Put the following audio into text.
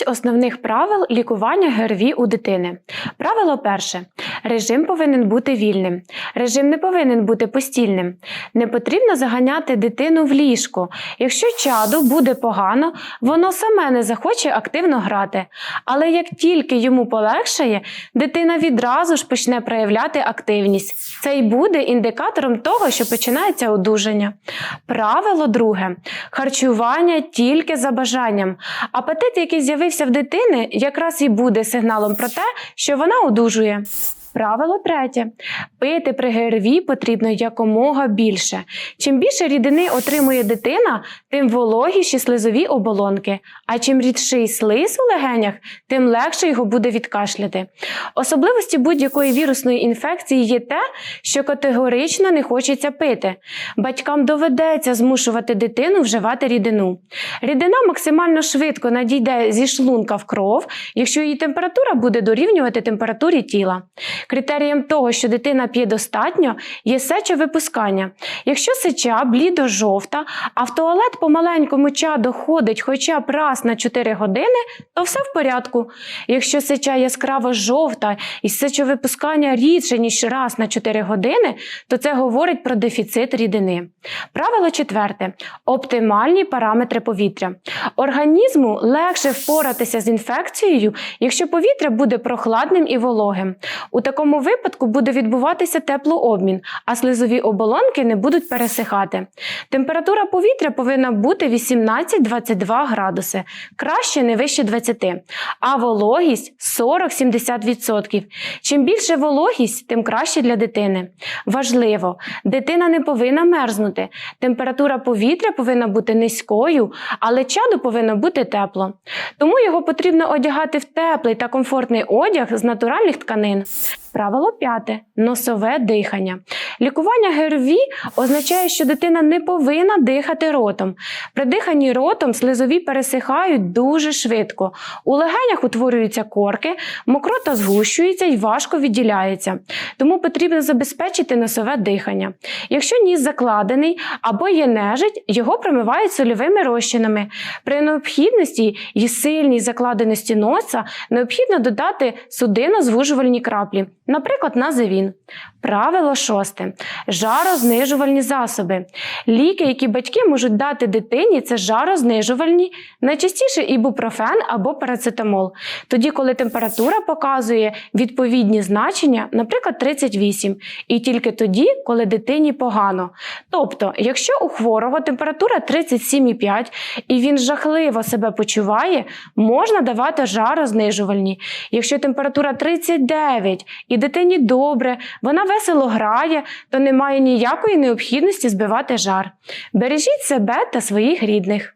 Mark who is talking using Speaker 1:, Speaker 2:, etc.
Speaker 1: Шість основних правил лікування ГРВІ у дитини. Правило перше: режим повинен бути вільним. Режим не повинен бути постільним. Не потрібно заганяти дитину в ліжко. Якщо чаду буде погано, воно саме не захоче активно грати. Але як тільки йому полегшає, дитина відразу ж почне проявляти активність. Це й буде індикатором того, що починається одужання. Правило друге: харчування тільки за бажанням. Апетит, який з'явився в дитини, якраз і буде сигналом про те, що вона одужує. Правило третє: пити при ГРВІ потрібно якомога більше. Чим більше рідини отримує дитина, тим вологіші слизові оболонки. А чим рідший слиз у легенях, тим легше його буде відкашляти. Особливості будь-якої вірусної інфекції є те, що категорично не хочеться пити. Батькам доведеться змушувати дитину вживати рідину. Рідина максимально швидко надійде зі шлунка в кров, якщо її температура буде дорівнювати температурі тіла. Критерієм того, що дитина п'є достатньо, є сечовипускання. Якщо сеча блідо-жовта, а в туалет по маленькому чаду ходить хоча б раз на 4 години, то все в порядку. Якщо сеча яскраво жовта і сечовипускання рідше, ніж раз на 4 години, то це говорить про дефіцит рідини. Правило четверте: оптимальні параметри повітря. Організму легше впоратися з інфекцією, якщо повітря буде прохладним і вологим. У такому випадку буде відбуватися теплообмін, а слизові оболонки не будуть пересихати. Температура повітря повинна бути 18-22 градуси, краще не вище 20, а вологість 40-70%. Чим більше вологість, тим краще для дитини. Важливо, дитина не повинна мерзнути. Температура повітря повинна бути низькою, але чаду повинно бути тепло. Тому його потрібно одягати в теплий та комфортний одяг з натуральних тканин. Правило п'яте носове дихання. Лікування ГРВІ означає, що дитина не повинна дихати ротом. При диханні ротом слизові пересихають дуже швидко. У легенях утворюються корки, мокрота згущується і важко відділяється. Тому потрібно забезпечити носове дихання. Якщо ніс закладений або є нежить, його промивають сольовими розчинами. При необхідності і сильній закладеності носа необхідно додати судинозвужувальні краплі, наприклад, називін. Правило шосте. Жарознижувальні засоби. Ліки, які батьки можуть дати дитині, це жарознижувальні, найчастіше ібупрофен або парацетамол. Тоді, коли температура показує відповідні значення, наприклад, 38, і тільки тоді, коли дитині погано. Тобто, якщо у хворого температура 37,5 і він жахливо себе почуває, можна давати жарознижувальні. Якщо температура 39 і дитині добре, вона весело грає, то немає ніякої необхідності збивати жар. Бережіть себе та своїх рідних.